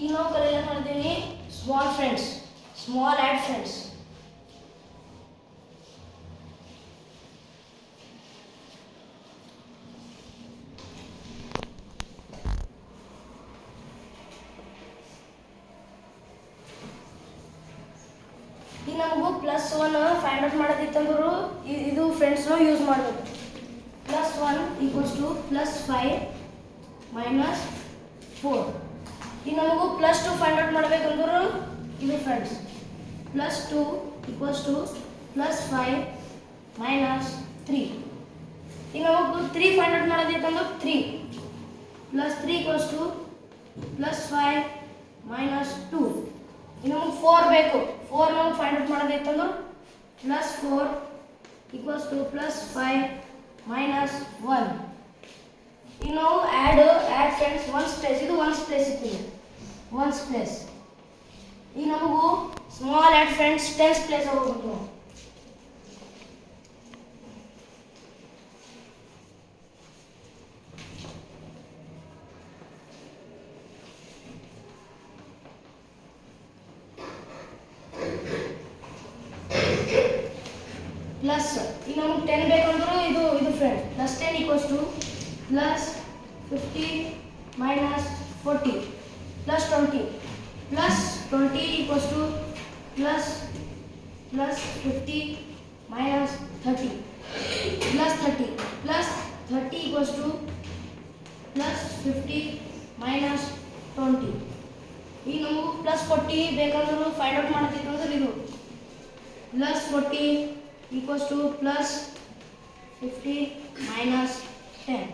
ಈಗ ನಾವು ಕರೆ ಏನು ಮಾಡ್ತೀವಿ small friends small add friends ಈಗ ನಮಗೂ ಪ್ಲಸ್ ಒನ್ ಫೈಂಡ್ ಔಟ್ ಮಾಡೋದಿತ್ತಂದ್ರು ಇದು ಫ್ರೆಂಡ್ಸ್ನ ಯೂಸ್ ಮಾಡಬೇಕು. Plus one equals to plus five minus four ಈಗ ನಮಗೂ ಪ್ಲಸ್ ಟು ಫೈಂಡ್ ಔಟ್ ಮಾಡಬೇಕಂದ್ರು ಇದು friends plus two equals to plus five minus three ಈಗ ನಮಗೂ three find out ಮಾಡೋದಿತ್ತಂದ್ರೆ three plus three equals to plus five minus two ಈಗ ನಮಗೆ four ಬೇಕು. Four ನಮಗೆ find out ಮಾಡೋದಿತ್ತಂದ್ರೆ plus four equals to plus five minus one ನಾವು add add friends ones place ಇದು ones place ಇತ್ತು ones place ಈಗ ನಮಗೂ small add friends tens place ಹೋಗ್ಬೇಕು ನಾವು ಪ್ಲಸ್ ಈಗ ನಮಗೆ ಟೆನ್ ಬೇಕಂದ್ರೂ ಇದು ಇದು friend plus ten equals to plus fifty minus forty plus twenty plus twenty equals to plus plus fifty minus thirty plus thirty plus thirty equals to plus fifty minus twenty ಈಗ ನಮಗೂ plus forty ಬೇಕಂದ್ರೂ find out ಮಾಡೋದಿತ್ತಂದ್ರೆ ಇದು. Plus forty equals to plus fifty minus ten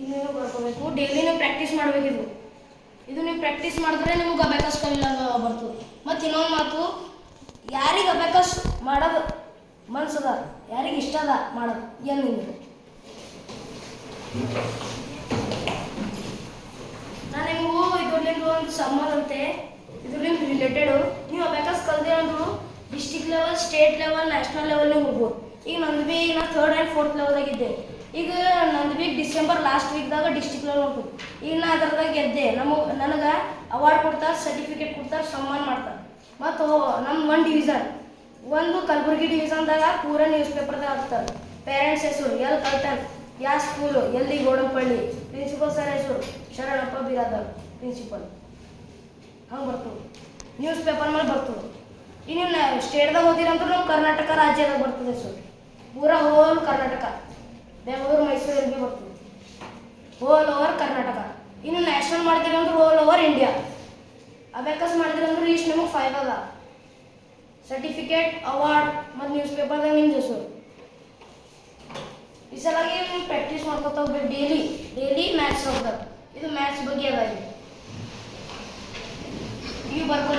ಇದನ್ನು ಬರ್ಕೋಬೇಕು daily ನೀವು practice ಮಾಡಬೇಕಿದು ಇದು. ನೀವು practice ಮಾಡಿದ್ರೆ ನಿಮ್ಗೆ ಅಭ್ಯಾಸ ಕಲಿಲ್ಲ ಬರ್ತದೆ ಮತ್ತು ಇನ್ನೊಂದು ಮಾತು, ಯಾರಿಗೆ ಅಬ್ಯಾಕಸ್ ಮಾಡೋದು ಮನ್ಸದ, ಯಾರಿಗೆ ಇಷ್ಟ ಅದ ಮಾಡೋದು, ಏನು ನಿಮಗೆ ನಾನು ನಿಮಗೂ ಇದ್ರಲ್ಲಿಂದ ಒಂದು ಸಂಬಂಧ ಅಂತೆ, ಇದ್ರಲ್ಲಿಂದ ರಿಲೇಟೆಡು ನೀವು abacus ಕಲ್ದಿರಂದ್ರು district level state level national ಲೆವೆಲ್ನಾಗ ಹೋಗ್ಬೋದು. ಈಗ ನಂದು ಬಿ, ನಾ ಥರ್ಡ್ ಆ್ಯಂಡ್ ಫೋರ್ತ್ ಲೆವೆಲ್ದಾಗಿದ್ದೆ ಈಗ ಡಿಸೆಂಬರ್ ಲಾಸ್ಟ್ ವೀಕ್ದಾಗ ಡಿಸ್ಟಿಕ್ ಲೆವೆಲ್ ಹೋಗ್ಬೋದು ಈಗ ನಾ ಅದ್ರದಾಗ ಗೆದ್ದೆ. ನಮಗೆ ನನಗೆ ಅವಾರ್ಡ್ ಕೊಡ್ತಾರೆ ಸರ್ಟಿಫಿಕೇಟ್ ಕೊಡ್ತಾರೆ ಸನ್ಮಾನ ಮಾಡ್ತಾರೆ. ಮತ್ತು ನಮ್ಮ ಒನ್ ಡಿವಿಷನ್ ಒಂದು ಕಲಬುರಗಿ ಡಿವಿಷನ್ದಾಗ ಪೂರ ನ್ಯೂಸ್ ಪೇಪರ್ದಾಗ ಹಾಕ್ತಾರೆ. ಪೇರೆಂಟ್ಸ್ ಹೆಸರು ಎಲ್ಲಿ ಕಲ್ತಾರೆ? ಯಾವ ಸ್ಕೂಲು ಎಲ್ಲಿ? ಗೋಡಂಪಳ್ಳಿ. ಪ್ರಿನ್ಸಿಪಲ್ ಸರ್ ಹೆಸರು, ಶರಣಪ್ಪ ಬಿರಾದರ್ ಪ್ರಿನ್ಸಿಪಲ್ ಹಂಗೆ ಬರ್ತದೆ. ನ್ಯೂಸ್ ಪೇಪರ್ ಮೇಲೆ ಬರ್ತದೆ. ಇನ್ನು ನೀವು ಸ್ಟೇಟ್ದಾಗ ಓದಿರಂದ್ರೆ ನಮ್ಮ ಕರ್ನಾಟಕ ರಾಜ್ಯದಾಗ ಬರ್ತದೆ ಸರ್ ಪೂರ ಹೋಲ್ ಕರ್ನಾಟಕ. ಬೆಂಗಳೂರು, ಮೈಸೂರು ಎಲ್ಲಿ ಬರ್ತದೆ. ಹೋಲ್ ಓವರ್ ಕರ್ನಾಟಕ ಇನ್ನು ನ್ಯಾಷನಲ್ ಮಾಡಿದ್ರೆ ಅಂದ್ರೆ ಹೋಲ್ ಓವರ್ ಇಂಡಿಯಾ ಅಬೇಕಸ್ ಮಾಡಿದ್ರೆ ಅಂದ್ರೆ ಇಷ್ಟು ನಿಮಗೆ ಫೈವ್ ಅದ ಸರ್ಟಿಫಿಕೇಟ್ ಅವಾರ್ಡ್ ಮತ್ತು ನ್ಯೂಸ್ ಪೇಪರ್ದಾಗ ನಿಮ್ದು ಹೆಸರು ಈ ಸಲಾಗಿ ನೀವು ಪ್ರಾಕ್ಟೀಸ್ ಮಾಡ್ಕೊತಾ ಹೋಗ್ಬೇಕು ಡೈಲಿ ಡೈಲಿ ಮ್ಯಾಥ್ಸ್ ಹೋಗ್ಬೇಕು ಇದು ಮ್ಯಾಥ್ಸ್ ಬಗ್ಗೆ ಅದ ನೀವು ಬರ್ಕೊ